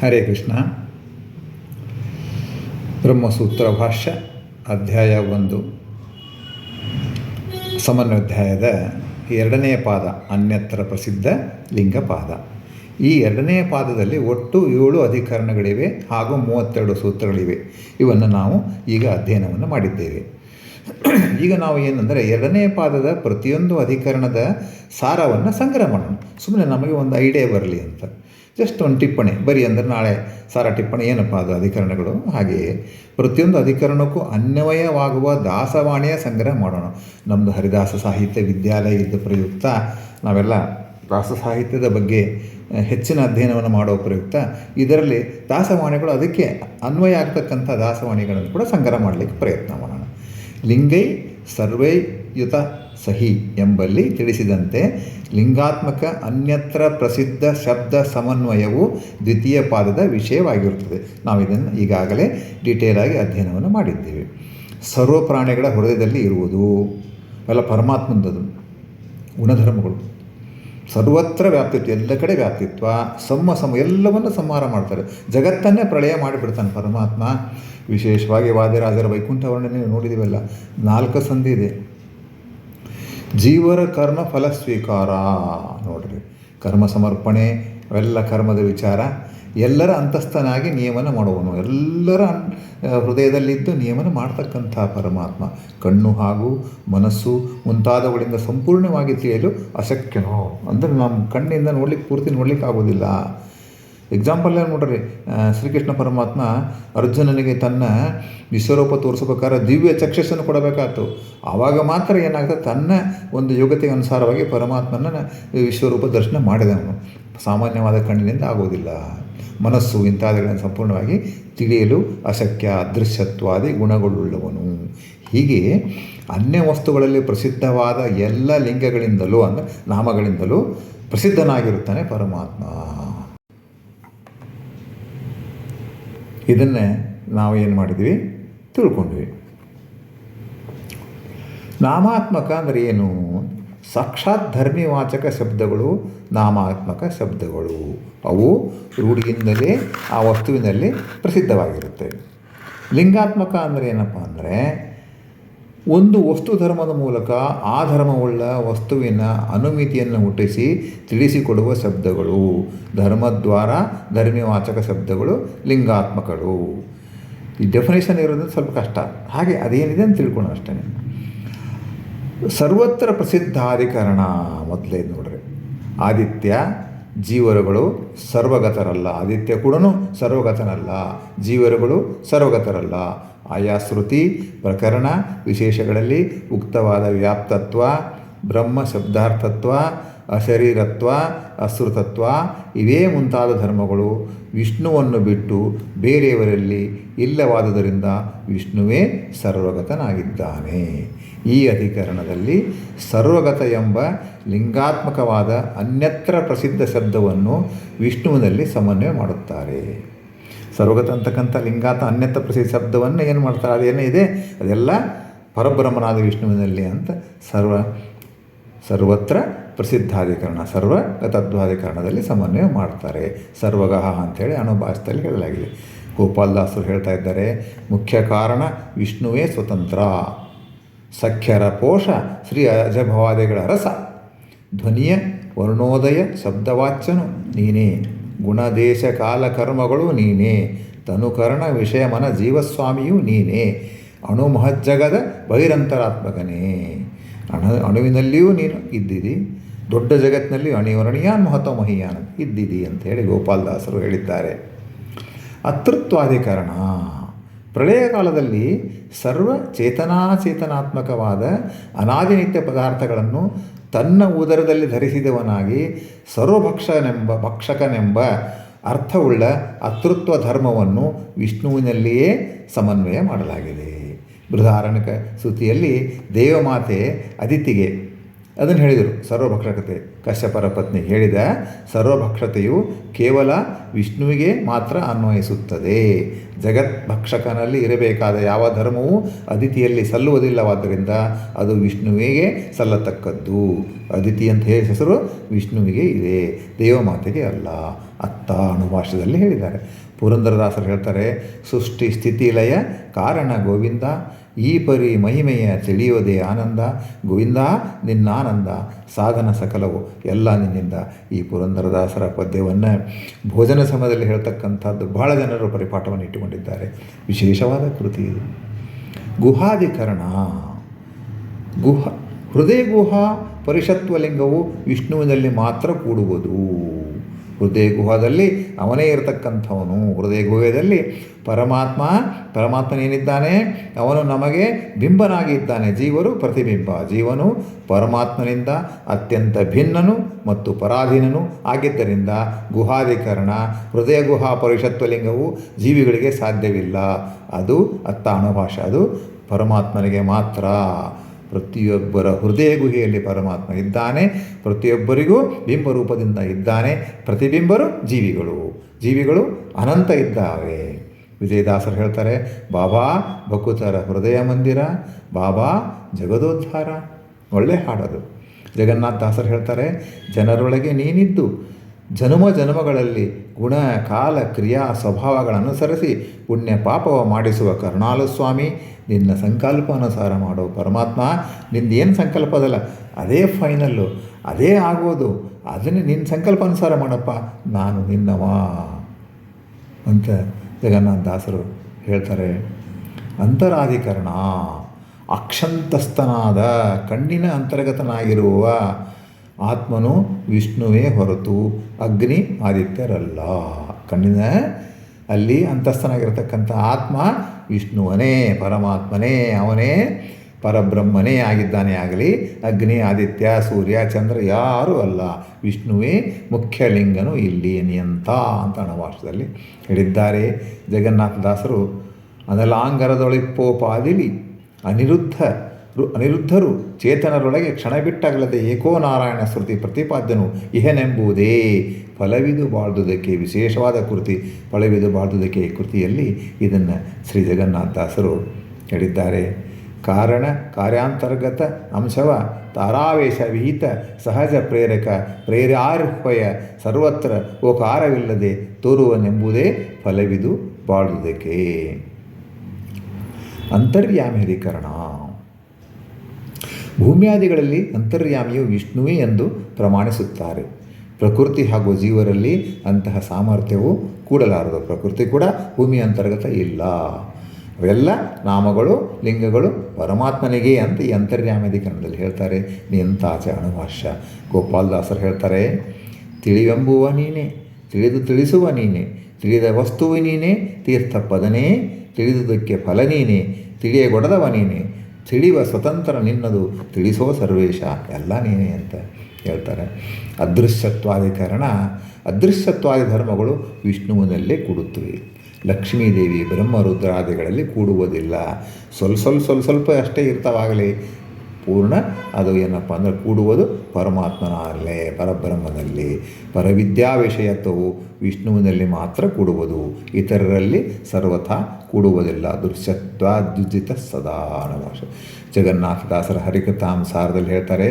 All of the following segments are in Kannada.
ಹರೇ ಕೃಷ್ಣ. ಬ್ರಹ್ಮಸೂತ್ರ ಭಾಷ್ಯ, ಅಧ್ಯಾಯ ಒಂದು. ಸಮನ್ವಧ್ಯಾಯದ ಎರಡನೆಯ ಪಾದ, ಅನ್ಯತ್ರ ಪ್ರಸಿದ್ಧ ಲಿಂಗ ಪಾದ ಈ ಎರಡನೆಯ ಪಾದದಲ್ಲಿ ಒಟ್ಟು ಏಳು ಅಧಿಕರಣಗಳಿವೆ ಹಾಗೂ ಮೂವತ್ತೆರಡು ಸೂತ್ರಗಳಿವೆ. ಇವನ್ನು ನಾವು ಈಗ ಅಧ್ಯಯನವನ್ನು ಮಾಡಿದ್ದೇವೆ. ಈಗ ನಾವು ಏನಂದರೆ, ಎರಡನೇ ಪಾದದ ಪ್ರತಿಯೊಂದು ಅಧಿಕರಣದ ಸಾರವನ್ನು ಸಂಗ್ರಹ ಮಾಡೋಣ. ಸುಮ್ಮನೆ ನಮಗೆ ಒಂದು ಐಡಿಯಾ ಬರಲಿ ಅಂತ. ಜಸ್ಟ್ ಒಂದು ಟಿಪ್ಪಣಿ. ಬರೀ ಅಂದರೆ ನಾಳೆ ಸಾರ ಟಿಪ್ಪಣಿ ಏನಪ್ಪ ಅದು ಅಧಿಕರಣಗಳು? ಹಾಗೆಯೇ ಪ್ರತಿಯೊಂದು ಅಧಿಕರಣಕ್ಕೂ ಅನ್ವಯವಾಗುವ ದಾಸವಾಣಿಯ ಸಂಗ್ರಹ ಮಾಡೋಣ. ನಮ್ಮದು ಹರಿದಾಸ ಸಾಹಿತ್ಯ ವಿದ್ಯಾಲಯ ಇದ್ದ ಪ್ರಯುಕ್ತ. ನಾವೆಲ್ಲ ದಾಸ ಸಾಹಿತ್ಯದ ಬಗ್ಗೆ ಹೆಚ್ಚಿನ ಅಧ್ಯಯನವನ್ನು ಮಾಡೋ ಪ್ರಯುಕ್ತ. ಇದರಲ್ಲಿ ದಾಸವಾಣಿಗಳು ಅದಕ್ಕೆ ಅನ್ವಯ ಆಗ್ತಕ್ಕಂಥ ದಾಸವಾಣಿಗಳನ್ನು ಕೂಡ ಸಂಗ್ರಹ ಮಾಡಲಿಕ್ಕೆ ಪ್ರಯತ್ನ ಮಾಡೋಣ. ಲಿಂಗೈ ಸರ್ವೈಯುತ ಸಹಿ ಎಂಬಲ್ಲಿ ತಿಳಿಸಿದಂತೆ, ಲಿಂಗಾತ್ಮಕ ಅನ್ಯತ್ರ ಪ್ರಸಿದ್ಧ ಶಬ್ದ ಸಮನ್ವಯವು ದ್ವಿತೀಯ ಪಾದದ ವಿಷಯವಾಗಿರುತ್ತದೆ. ನಾವು ಇದನ್ನು ಈಗಾಗಲೇ ಡೀಟೇಲಾಗಿ ಅಧ್ಯಯನವನ್ನು ಮಾಡಿದ್ದೇವೆ. ಸರ್ವ ಪ್ರಾಣಿಗಳ ಹೃದಯದಲ್ಲಿ ಇರುವುದು ಎಲ್ಲ ಪರಮಾತ್ಮಂದದು ಗುಣಧರ್ಮಗಳು. ಸರ್ವತ್ರ ವ್ಯಾಪ್ತಿತ್ವ, ಎಲ್ಲ ಕಡೆ ವ್ಯಾಪ್ತಿತ್ವ, ಸಮ ಸಮ, ಎಲ್ಲವನ್ನು ಸಂಹಾರ ಮಾಡ್ತಾರೆ. ಜಗತ್ತನ್ನೇ ಪ್ರಳಯ ಮಾಡಿಬಿಡ್ತಾನೆ ಪರಮಾತ್ಮ. ವಿಶೇಷವಾಗಿ ವಾದಿರಾಜರ ವೈಕುಂಠ ವರ್ಣನೆ ನೋಡಿದ್ದೀವಲ್ಲ ನಾಲ್ಕು ಸಂಧಿ ಇದೆ. ಜೀವರ ಕರ್ಮ ಫಲ ಸ್ವೀಕಾರ. ನೋಡ್ರಿ, ಕರ್ಮ ಸಮರ್ಪಣೆ, ಅವೆಲ್ಲ ಕರ್ಮದ ವಿಚಾರ. ಎಲ್ಲರ ಅಂತಸ್ಥನಾಗಿ ನಿಯಮನ ಮಾಡುವನು. ಎಲ್ಲರ ಹೃದಯದಲ್ಲಿದ್ದು ನಿಯಮನ ಮಾಡ್ತಕ್ಕಂಥ ಪರಮಾತ್ಮ. ಕಣ್ಣು ಹಾಗೂ ಮನಸ್ಸು ಮುಂತಾದವುಗಳಿಂದ ಸಂಪೂರ್ಣವಾಗಿ ತಿಳಿಯಲು ಅಶಕ್ಯನೋ. ಅಂದರೆ ನಮ್ಮ ಕಣ್ಣಿಂದ ನೋಡ್ಲಿಕ್ಕೆ, ಪೂರ್ತಿ ನೋಡ್ಲಿಕ್ಕೆ ಆಗೋದಿಲ್ಲ ಎಕ್ಸಾಂಪಲ್ ಏನು ನೋಡ್ರಿ? ಶ್ರೀಕೃಷ್ಣ ಪರಮಾತ್ಮ ಅರ್ಜುನನಿಗೆ ತನ್ನ ವಿಶ್ವರೂಪ ತೋರಿಸ್ಬೇಕಾದ್ರೆ ದಿವ್ಯ ಚಕ್ಷಸ್ಸನ್ನು ಕೊಡಬೇಕಾಯ್ತು. ಆವಾಗ ಮಾತ್ರ ಏನಾಗ್ತದೆ? ತನ್ನ ಒಂದು ಯೋಗ್ಯತೆಗೆ ಅನುಸಾರವಾಗಿ ಪರಮಾತ್ಮನ ವಿಶ್ವರೂಪ ದರ್ಶನ ಮಾಡಿದವನು. ಸಾಮಾನ್ಯವಾದ ಕಣ್ಣಿನಿಂದ ಆಗೋದಿಲ್ಲ ಮನಸ್ಸು ಇಂಥಾದಿಗಳನ್ನು ಸಂಪೂರ್ಣವಾಗಿ ತಿಳಿಯಲು ಅಶಕ್ಯ, ಅದೃಶ್ಯತ್ವಾದಿ ಗುಣಗಳುಳ್ಳವನು. ಹೀಗೆ ಅನ್ಯ ವಸ್ತುಗಳಲ್ಲಿ ಪ್ರಸಿದ್ಧವಾದ ಎಲ್ಲ ಲಿಂಗಗಳಿಂದಲೂ ಅಂದರೆ ನಾಮಗಳಿಂದಲೂ ಪ್ರಸಿದ್ಧನಾಗಿರುತ್ತಾನೆ ಪರಮಾತ್ಮ. ಇದನ್ನೇ ನಾವು ಏನು ಮಾಡಿದ್ವಿ? ತಿಳ್ಕೊಂಡ್ವಿ. ನಾಮಾತ್ಮಕ ಅಂದರೆ ಏನು? ಸಾಕ್ಷಾತ್ ಧರ್ಮಿವಾಚಕ ಶಬ್ದಗಳು, ನಾಮಾತ್ಮಕ ಶಬ್ದಗಳು. ಅವು ರೂಢಿಯಿಂದಲೇ, ಆ ವಸ್ತುವಿನಲ್ಲಿ ಪ್ರಸಿದ್ಧವಾಗಿರುತ್ತೆ. ಲಿಂಗಾತ್ಮಕ ಅಂದರೆ ಏನಪ್ಪ ಅಂದರೆ ಒಂದು ವಸ್ತು ಧರ್ಮದ ಮೂಲಕ ಆ ಧರ್ಮವುಳ್ಳ ವಸ್ತುವಿನ ಅನುಮಿತಿಯನ್ನು ಹುಟ್ಟಿಸಿ ತಿಳಿಸಿಕೊಡುವ ಶಬ್ದಗಳು. ಧರ್ಮದ್ವಾರ ಧರ್ಮವಾಚಕ ಶಬ್ದಗಳು, ಲಿಂಗಾತ್ಮಕಗಳು. ಈ ಡೆಫಿನೇಷನ್ ಇರೋದು ಸ್ವಲ್ಪ ಕಷ್ಟ. ಹಾಗೆ ಅದೇನಿದೆ ಅಂತ ತಿಳ್ಕೊಳ್ಳೋಣ ಅಷ್ಟೇ. ಸರ್ವತ್ರ ಪ್ರಸಿದ್ಧಾಧಿಕರಣ ಮೊದಲೇ ನೋಡ್ರಿ. ಆದಿತ್ಯ, ಜೀವರುಗಳು ಸರ್ವಗತರಲ್ಲ. ಆದಿತ್ಯ ಕೂಡ ಸರ್ವಗತನಲ್ಲ. ಜೀವರುಗಳು ಸರ್ವಗತರಲ್ಲ. ಆಯಾ ಶ್ರುತಿ, ಪ್ರಕರಣ, ವಿಶೇಷಗಳಲ್ಲಿ ಉಕ್ತವಾದ ವ್ಯಾಪ್ತತ್ವ, ಬ್ರಹ್ಮ ಶಬ್ದಾರ್ಥತ್ವ, ಅಶರೀರತ್ವ, ಅಶ್ರುತತ್ವ, ಇವೇ ಮುಂತಾದ ಧರ್ಮಗಳು ವಿಷ್ಣುವನ್ನು ಬಿಟ್ಟು ಬೇರೆಯವರಲ್ಲಿ ಇಲ್ಲವಾದುದರಿಂದ ವಿಷ್ಣುವೇ ಸರ್ವಗತನಾಗಿದ್ದಾನೆ. ಈ ಅಧಿಕರಣದಲ್ಲಿ ಸರ್ವಗತ ಎಂಬ ಲಿಂಗಾತ್ಮಕವಾದ ಅನ್ಯತ್ರ ಪ್ರಸಿದ್ಧ ಶಬ್ದವನ್ನು ವಿಷ್ಣುವಿನಲ್ಲಿ ಸಮನ್ವಯ ಮಾಡುತ್ತಾರೆ. ಸರ್ವಗತ ಅಂತಕ್ಕಂಥ ಲಿಂಗಾತ ಅನ್ಯತ್ರ ಪ್ರಸಿದ್ಧ ಶಬ್ದವನ್ನು ಏನು ಮಾಡ್ತಾರೆ? ಅದೇನೇ ಇದೆ? ಅದೆಲ್ಲ ಪರಬ್ರಹ್ಮನಾದ ವಿಷ್ಣುವಿನಲ್ಲಿ ಅಂತ ಸರ್ವ, ಸರ್ವತ್ರ ಪ್ರಸಿದ್ಧಾಧಿಕರಣ ಸರ್ವಗತತ್ವಾಧಿಕರಣದಲ್ಲಿ ಸಮನ್ವಯ ಮಾಡ್ತಾರೆ. ಸರ್ವಗಹ ಅಂಥೇಳಿ ಭಾಷೆಯಲ್ಲಿ ಹೇಳಲಾಗಿದೆ. ಗೋಪಾಲದಾಸರು ಹೇಳ್ತಾ ಇದ್ದಾರೆ, ಮುಖ್ಯ ಕಾರಣ ವಿಷ್ಣುವೇ ಸ್ವತಂತ್ರ. ಸಖ್ಯರ ಪೋಷ ಶ್ರೀ ಅಜಭವಾದಿಗಳ ರಸ. ಧ್ವನಿಯ ವರ್ಣೋದಯ ಶಬ್ದವಾಚ್ಯನು ನೀನೇ. ಗುಣದೇಶ ಕಾಲ ಕರ್ಮಗಳು ನೀನೇ. ತನುಕರಣ ವಿಷಯ ಮನ ಜೀವಸ್ವಾಮಿಯೂ ನೀನೇ. ಅಣು ಮಹಜ್ಜಗದ ಬಹಿರಂತರಾತ್ಮಕನೇ. ಅಣು, ಅಣುವಿನಲ್ಲಿಯೂ ನೀನು ಇದ್ದಿದಿ. ದೊಡ್ಡ ಜಗತ್ತಿನಲ್ಲಿ ಅಣಿವರಣಿಯಾನ್ ಮಹತ್ವ ಮಹಿಯಾನ್ ಇದ್ದಿದಿ ಅಂತೇಳಿ ಗೋಪಾಲದಾಸರು ಹೇಳಿದ್ದಾರೆ. ಅತೃತ್ವಾಧಿಕರಣ. ಪ್ರಳಯ ಕಾಲದಲ್ಲಿ ಸರ್ವ ಚೇತನಾಚೇತನಾತ್ಮಕವಾದ ಅನಾದಿನಿತ್ಯ ಪದಾರ್ಥಗಳನ್ನು ತನ್ನ ಉದರದಲ್ಲಿ ಧರಿಸಿದವನಾಗಿ ಸರ್ವಭಕ್ಷನೆಂಬ ಭಕ್ಷಕನೆಂಬ ಅರ್ಥವುಳ್ಳ ಅತೃತ್ವ ಧರ್ಮವನ್ನು ವಿಷ್ಣುವಿನಲ್ಲಿಯೇ ಸಮನ್ವಯ ಮಾಡಲಾಗಿದೆ. ಬೃಹದಾರಣ್ಯಕ ಸ್ತುತಿಯಲ್ಲಿ ದೇವಮಾತೆ ಅದಿತಿಗೆ ಅದನ್ನು ಹೇಳಿದರು. ಸರ್ವಭಕ್ಷಕತೆ ಕಶ್ಯಪರ ಪತ್ನಿ ಹೇಳಿದ ಸರ್ವಭಕ್ಷತೆಯು ಕೇವಲ ವಿಷ್ಣುವಿಗೆ ಮಾತ್ರ ಅನ್ವಯಿಸುತ್ತದೆ. ಜಗದ್ಭಕ್ಷಕನಲ್ಲಿ ಇರಬೇಕಾದ ಯಾವ ಧರ್ಮವೂ ಅದಿತಿಯಲ್ಲಿ ಸಲ್ಲುವುದಿಲ್ಲವಾದ್ದರಿಂದ ಅದು ವಿಷ್ಣುವಿಗೆ ಸಲ್ಲತಕ್ಕದ್ದು. ಅದಿತಿ ಅಂತ ಹೇಳಿ ಹೆಸರು ವಿಷ್ಣುವಿಗೆ ಇದೆ. ದೇವಮಾತೆಗೆ ಅಲ್ಲ. ಅತ್ತ ಅಣುಭಾಷೆಯಲ್ಲಿ ಹೇಳಿದ್ದಾರೆ. ಪುರಂದರದಾಸರು ಹೇಳ್ತಾರೆ, ಸೃಷ್ಟಿ ಸ್ಥಿತಿ ಲಯ ಕಾರಣ ಗೋವಿಂದ ಈ ಪರಿ ಮಹಿಮೆಯ ತಿಳಿಯೋದೇ ಆನಂದ. ಗೋವಿಂದ ನಿನ್ನ ಆನಂದ ಸಾಧನ ಸಕಲವು ಎಲ್ಲ ನಿನ್ನಿಂದ. ಈ ಪುರಂದರದಾಸರ ಪದ್ಯವನ್ನು ಭೋಜನ ಸಮಯದಲ್ಲಿ ಹೇಳ್ತಕ್ಕಂಥದ್ದು ಬಹಳ ಜನರು ಪರಿಪಾಠವನ್ನು ಇಟ್ಟುಕೊಂಡಿದ್ದಾರೆ. ವಿಶೇಷವಾದ ಕೃತಿ ಇದು. ಗುಹಾಧಿಕರಣ. ಗುಹ ಹೃದಯ ಗುಹಾ ಪರಿಷತ್ವಲಿಂಗವು ವಿಷ್ಣುವಿನಲ್ಲಿ ಮಾತ್ರ ಕೂಡುವುದು. ಹೃದಯ ಗುಹದಲ್ಲಿ ಅವನೇ ಇರತಕ್ಕಂಥವನು. ಹೃದಯ ಗುಹೆಯಲ್ಲಿ ಪರಮಾತ್ಮ ಪರಮಾತ್ಮನೇನಿದ್ದಾನೆ ಅವನು ನಮಗೆ ಬಿಂಬನಾಗಿದ್ದಾನೆ ಜೀವರು ಪ್ರತಿಬಿಂಬ. ಜೀವನು ಪರಮಾತ್ಮನಿಂದ ಅತ್ಯಂತ ಭಿನ್ನನು ಮತ್ತು ಪರಾಧೀನನು ಆಗಿದ್ದರಿಂದ ಗುಹಾಧಿಕರಣ, ಹೃದಯ ಗುಹಾ ಪರಿಷತ್ವಲಿಂಗವು ಜೀವಿಗಳಿಗೆ ಸಾಧ್ಯವಿಲ್ಲ. ಅದು ಅತ್ತಾಣ ಭಾಷೆ. ಅದು ಪರಮಾತ್ಮನಿಗೆ ಮಾತ್ರ. ಪ್ರತಿಯೊಬ್ಬರ ಹೃದಯ ಗುಹೆಯಲ್ಲಿ ಪರಮಾತ್ಮ ಇದ್ದಾನೆ, ಪ್ರತಿಯೊಬ್ಬರಿಗೂ ಬಿಂಬರೂಪದಿಂದ ಇದ್ದಾನೆ, ಪ್ರತಿಬಿಂಬರು ಜೀವಿಗಳು ಜೀವಿಗಳು ಅನಂತ ಇದ್ದಾವೆ. ವಿಜಯದಾಸರು ಹೇಳ್ತಾರೆ, ಬಾಬಾ, ಭಕ್ತರ ಹೃದಯ ಮಂದಿರ, ಬಾಬಾ, ಜಗದೋದ್ಧಾರ. ಒಳ್ಳೆ ಹಾಡದು. ಜಗನ್ನಾಥ ದಾಸರು ಹೇಳ್ತಾರೆ, ಜನರೊಳಗೆ ನೀನಿದ್ದು ಜನುಮ ಜನ್ಮಗಳಲ್ಲಿ ಗುಣ, ಕಾಲ, ಕ್ರಿಯಾ, ಸ್ವಭಾವಗಳನ್ನು ಅನುಸರಿಸಿ ಪುಣ್ಯ ಪಾಪವ ಮಾಡಿಸುವ ಕರುಣಾಲು ಸ್ವಾಮಿ, ನಿನ್ನ ಸಂಕಲ್ಪ ಅನುಸಾರ ಮಾಡೋ ಪರಮಾತ್ಮ. ನಿಂದೇನು ಸಂಕಲ್ಪ ಅದಲ್ಲ, ಅದೇ ಫೈನಲ್ಲು ಅದೇ ಆಗೋದು. ಅದನ್ನೇ ನಿನ್ನ ಸಂಕಲ್ಪ ಅನುಸಾರ ಮಾಡಪ್ಪ, ನಾನು ನಿನ್ನವ ಅಂತ ಜಗನ್ನಾಥ ದಾಸರು ಹೇಳ್ತಾರೆ. ಅಂತರಾಧಿಕರಣ, ಅಕ್ಷಂತಸ್ಥನಾದ ಕಣ್ಣಿನ ಅಂತರ್ಗತನಾಗಿರುವ ಆತ್ಮನು ವಿಷ್ಣುವೇ ಹೊರತು ಅಗ್ನಿ ಆದಿತ್ಯರಲ್ಲ. ಕಣ್ಣಿನ ಅಲ್ಲಿ ಅಂತಸ್ಥನಾಗಿರತಕ್ಕಂಥ ಆತ್ಮ ವಿಷ್ಣುವನೇ, ಪರಮಾತ್ಮನೇ, ಅವನೇ, ಪರಬ್ರಹ್ಮನೇ ಆಗಿದ್ದಾನೆ ಆಗಲಿ. ಅಗ್ನಿ, ಆದಿತ್ಯ, ಸೂರ್ಯ, ಚಂದ್ರ ಯಾರೂ ಅಲ್ಲ. ವಿಷ್ಣುವೇ ಮುಖ್ಯ ಲಿಂಗನು ಇಲ್ಲಿ ನಿಯಂತ ಅಂತ ಅಣವಾಸದಲ್ಲಿ ಹೇಳಿದ್ದಾರೆ. ಜಗನ್ನಾಥದಾಸರು ಅದಲಾಂಗರದೊಳಿಪ್ಪೋಪಾದಿಲಿ ಅನಿರುದ್ಧ ರು- ಅನಿರುದ್ಧರು ಚೇತನರೊಳಗೆ ಕ್ಷಣ ಬಿಟ್ಟಾಗಲದೆ ಏಕೋ ನಾರಾಯಣ ಸ್ಮೃತಿ ಪ್ರತಿಪಾದ್ಯನು ಇಹನೆಂಬುದೇ. ಫಲವಿದು ಬಾಳ್ದುದಕ್ಕೆ ವಿಶೇಷವಾದ ಕೃತಿ, ಫಲವಿದು ಬಾಳ್ದುದಕ್ಕೆ ಕೃತಿಯಲ್ಲಿ ಇದನ್ನು ಶ್ರೀ ಜಗನ್ನಾಥದಾಸರು ಹೇಳಿದ್ದಾರೆ. ಕಾರಣ, ಕಾರ್ಯಾಂತರ್ಗತ ಅಂಶವ ತಾರಾವೇಶ ವಿಹಿತ ಸಹಜ ಪ್ರೇರಕ ಪ್ರೇರಾರ್ಹಯ ಸರ್ವತ್ರ ಓಕಾರವಿಲ್ಲದೆ ತೋರುವನೆಂಬುದೇ ಫಲವಿದು ಬಾಳುವುದಕ್ಕೆ ಅಂತರ್ಯಾಮಿಕರಣ ಭೂಮ್ಯಾದಿಗಳಲ್ಲಿ ಅಂತರ್ಯಾಮಿಯು ವಿಷ್ಣುವೇ ಎಂದು ಪ್ರಮಾಣಿಸುತ್ತಾರೆ. ಪ್ರಕೃತಿ ಹಾಗೂ ಜೀವರಲ್ಲಿ ಅಂತಹ ಸಾಮರ್ಥ್ಯವು ಕೂಡಲಾರದು ಪ್ರಕೃತಿ ಕೂಡ ಭೂಮಿಯ ಅಂತರ್ಗತ ಇಲ್ಲ. ಅವೆಲ್ಲ ನಾಮಗಳು, ಲಿಂಗಗಳು, ಪರಮಾತ್ಮನಿಗೆ ಅಂತ ಈ ಅಂತರ್ಯಾಮಿಕರಣದಲ್ಲಿ ಹೇಳ್ತಾರೆ. ನಿಂತಾಚೆ ಅಣುಭಾಷ್ಯ ಗೋಪಾಲದಾಸರು ಹೇಳ್ತಾರೆ, ತಿಳಿವೆಂಬುವ ನೀನೇ, ತಿಳಿದು ತಿಳಿಸುವ ನೀನೇ, ತಿಳಿದ ವಸ್ತುವು ನೀನೇ ತೀರ್ಥಪದನೇ ತಿಳಿದುದಕ್ಕೆ ಫಲ ನೀನೇ, ತಿಳಿಯಗೊಡದವ ನೀನೇ ತಿಳಿಯುವ ಸ್ವತಂತ್ರ ನಿನ್ನದು ತಿಳಿಸೋ ಸರ್ವೇಶ, ಎಲ್ಲ ನೀನೇ ಅಂತ ಹೇಳ್ತಾರೆ. ಅದೃಶ್ಯತ್ವಾಧಿಕರಣ, ಅದೃಶ್ಯತ್ವಾದಿ ಧರ್ಮಗಳು ವಿಷ್ಣುವಿನಲ್ಲೇ ಕೂಡುತ್ತವೆ. ಲಕ್ಷ್ಮೀದೇವಿ ಬ್ರಹ್ಮರುದ್ರಾದಿಗಳಲ್ಲಿ ಕೂಡುವುದಿಲ್ಲ. ಸ್ವಲ್ಪ ಸ್ವಲ್ಪ ಸ್ವಲ್ಪ ಅಷ್ಟೇ ಇರ್ತಾವಾಗಲಿ ಪೂರ್ಣ. ಅದು ಏನಪ್ಪ ಅಂದರೆ ಕೂಡುವುದು ಪರಮಾತ್ಮನಲ್ಲೇ, ಪರಬ್ರಹ್ಮನಲ್ಲಿ. ಪರವಿದ್ಯಾ ವಿಷಯತ್ವವು ವಿಷ್ಣುವಿನಲ್ಲಿ ಮಾತ್ರ ಕೂಡುವುದು. ಇತರರಲ್ಲಿ ಸರ್ವಥಾ ಕೂಡುವುದಿಲ್ಲ. ದುರ್ಶತ್ವಾದ್ಯುಜಿತ ಸದಾ ನಮಃ ಜಗನ್ನಾಥದಾಸರ ಹರಿಕಥಾಂಸಾರದಲ್ಲಿ ಹೇಳ್ತಾರೆ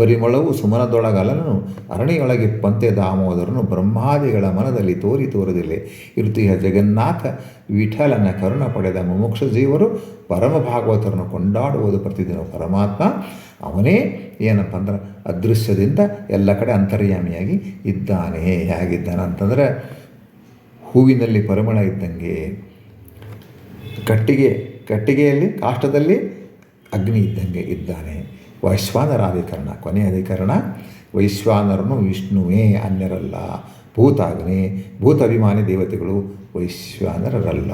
ಪರಿಮಳವು ಸುಮನದೊಳಗಲನು ಅರಣಿಯೊಳಗೆ ಪಂತೆ ದಾಮೋದರನು ಬ್ರಹ್ಮಾದಿಗಳ ಮನದಲ್ಲಿ ತೋರಿ ತೋರದಿಲ್ಲ ಇರುತ್ತೀಯ ಜಗನ್ನಾಥ ವಿಠಲನ ಕರುಣ ಪಡೆದ ಮುಮುಕ್ಷ ಜೀವರು ಪರಮ ಭಾಗವತರನ್ನು ಕೊಂಡಾಡುವುದು ಪ್ರತಿದಿನ ಪರಮಾತ್ಮ. ಅವನೇ ಏನಪ್ಪ ಅಂದ್ರೆ ಅದೃಶ್ಯದಿಂದ ಎಲ್ಲ ಕಡೆ ಅಂತರ್ಯಾಮಿಯಾಗಿ ಇದ್ದಾನೆ, ಹೇಗಿದ್ದಾನೆ ಅಂತಂದರೆ ಹೂವಿನಲ್ಲಿ ಪರಿಮಳ ಇದ್ದಂಗೆ, ಕಟ್ಟಿಗೆ, ಕಟ್ಟಿಗೆಯಲ್ಲಿ, ಕಾಷ್ಟದಲ್ಲಿ ಅಗ್ನಿ ಇದ್ದಂಗೆ ಇದ್ದಾನೆ. ವೈಶ್ವಾನರಾಧಿಕರಣ, ಕೊನೆಯ ಅಧಿಕರಣ, ವೈಶ್ವಾನರನು ವಿಷ್ಣುವೇ ಅನ್ಯರಲ್ಲ, ಭೂತಾಗ್ನಿ ಭೂತಾಭಿಮಾನಿ ದೇವತೆಗಳು ವೈಶ್ವಾನರರಲ್ಲ.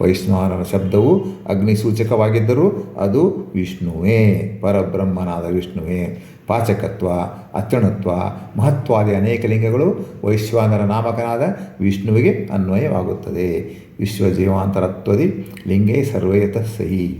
ವೈಶ್ವಾನರ ಶಬ್ದವು ಅಗ್ನಿ ಸೂಚಕವಾಗಿದ್ದರೂ ಅದು ವಿಷ್ಣುವೇ, ಪರಬ್ರಹ್ಮನಾದ ವಿಷ್ಣುವೇ. ಪಾಚಕತ್ವ, ಅತ್ಯಣತ್ವ, ಮಹತ್ವಾದಿ ಅನೇಕ ಲಿಂಗಗಳು ವೈಶ್ವಾನರ ನಾಮಕನಾದ ವಿಷ್ಣುವಿಗೆ ಅನ್ವಯವಾಗುತ್ತದೆ. ವಿಶ್ವಜೀವಾಂತರತ್ವದಿ ಲಿಂಗೇ ಸರ್ವೇತ ಸಹಿ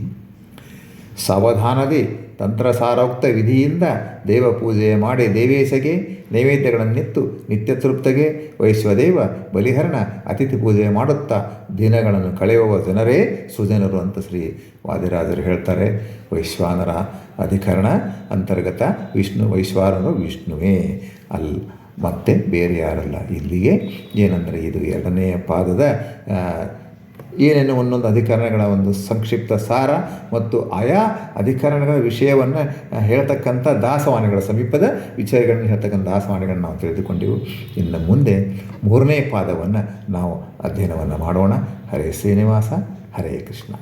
ಸಾವಧಾನದಿ ತಂತ್ರಸಾರೋಕ್ತ ವಿಧಿಯಿಂದ ದೇವ ಪೂಜೆ ಮಾಡಿ ದೇವೇಶಗೆ ನೈವೇದ್ಯಗಳನ್ನಿತ್ತು ನಿತ್ಯ ತೃಪ್ತಗೆ ವೈಶ್ವದೇವ ಬಲಿಹರಣ ಅತಿಥಿ ಪೂಜೆ ಮಾಡುತ್ತಾ ದಿನಗಳನ್ನು ಕಳೆಯುವ ಜನರೇ ಸುಜನರು ಅಂತ ಶ್ರೀ ವಾದಿರಾಜರು ಹೇಳ್ತಾರೆ. ವೈಶ್ವಾನರ ಅಧಿಕರಣ ಅಂತರ್ಗತ ವಿಷ್ಣು ವೈಶ್ವಾನರು ವಿಷ್ಣುವೇ ಅಲ್ ಮತ್ತೆ ಬೇರೆ ಯಾರಲ್ಲ ಇಲ್ಲಿಗೆ. ಏನಂದರೆ ಇದು ಎರಡನೆಯ ಪಾದದ ಏನೇನು ಒಂದೊಂದು ಅಧಿಕರಣಗಳ ಒಂದು ಸಂಕ್ಷಿಪ್ತ ಸಾರ ಮತ್ತು ಆಯಾ ಅಧಿಕರಣಗಳ ವಿಷಯವನ್ನು ಹೇಳ್ತಕ್ಕಂಥ ದಾಸವಾಣಿಗಳ ಸಮೀಪದ ವಿಚಾರಗಳನ್ನು ಹೇಳ್ತಕ್ಕಂಥ ದಾಸವಾಣಿಗಳನ್ನು ನಾವು ತಿಳಿದುಕೊಂಡೆವು. ಇನ್ನು ಮುಂದೆ ಮೂರನೇ ಪಾದವನ್ನು ನಾವು ಅಧ್ಯಯನವನ್ನು ಮಾಡೋಣ. ಹರೇ ಶ್ರೀನಿವಾಸ, ಹರೇ ಕೃಷ್ಣ.